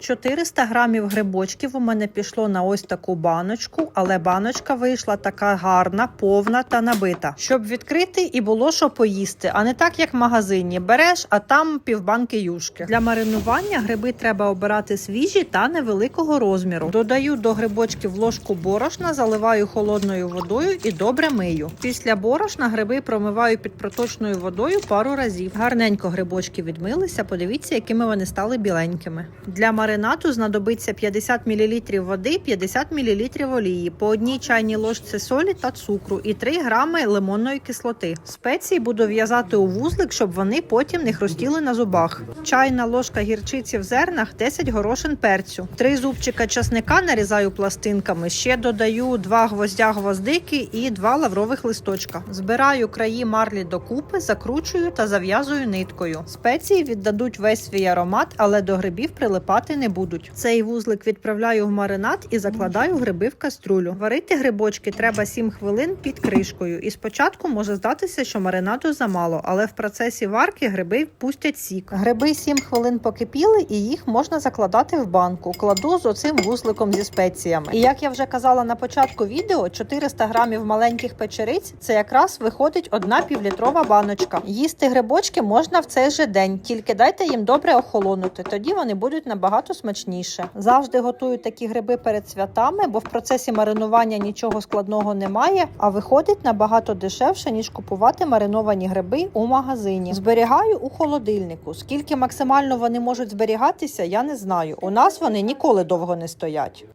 400 грамів грибочків у мене пішло на ось таку баночку, але баночка вийшла така гарна, повна та набита. Щоб відкрити і було що поїсти, а не так, як в магазині. Береш, а там півбанки юшки. Для маринування гриби треба обирати свіжі та невеликого розміру. Додаю до грибочків ложку борошна, заливаю холодною водою і добре мию. Після борошна гриби промиваю під проточною водою пару разів. Гарненько грибочки відмилися. Подивіться, якими вони стали біленькими. Для маринату знадобиться 50 мл води, 50 мл олії, по одній чайній ложці солі та цукру і 3 грами лимонної кислоти. Спеції буду в'язати у вузлик, щоб вони потім не хрустіли на зубах. Чайна ложка гірчиці в зернах, 10 горошин перцю, 3 зубчика часника нарізаю пластинками. Ще додаю 2 гвоздя гвоздики і 2 лаврових листочка. Збираю краї марлі докупи, закручую та зав'язую ниткою. Спеції віддадуть весь свій аромат, але до грибів прилипати не будуть. Цей вузлик відправляю в маринад і закладаю гриби в каструлю. Варити грибочки треба 7 хвилин під кришкою. І спочатку може здатися, що маринаду замало, але в процесі варки гриби пустять сік. Гриби 7 хвилин покипіли, і їх можна закладати в банку. Кладу з оцим вузликом зі спеціями. І як я вже казала на початку відео, 400 грамів маленьких печериць це якраз виходить одна півлітрова баночка. Їсти грибочки можна в цей же день, тільки дайте їм добре охолонути. Тоді вони будуть набагато смачніше. Завжди готую такі гриби перед святами, бо в процесі маринування нічого складного немає, а виходить набагато дешевше ніж купувати мариновані гриби у магазині. Зберігаю у холодильнику. Скільки максимально вони можуть зберігатися, я не знаю. У нас вони ніколи довго не стоять.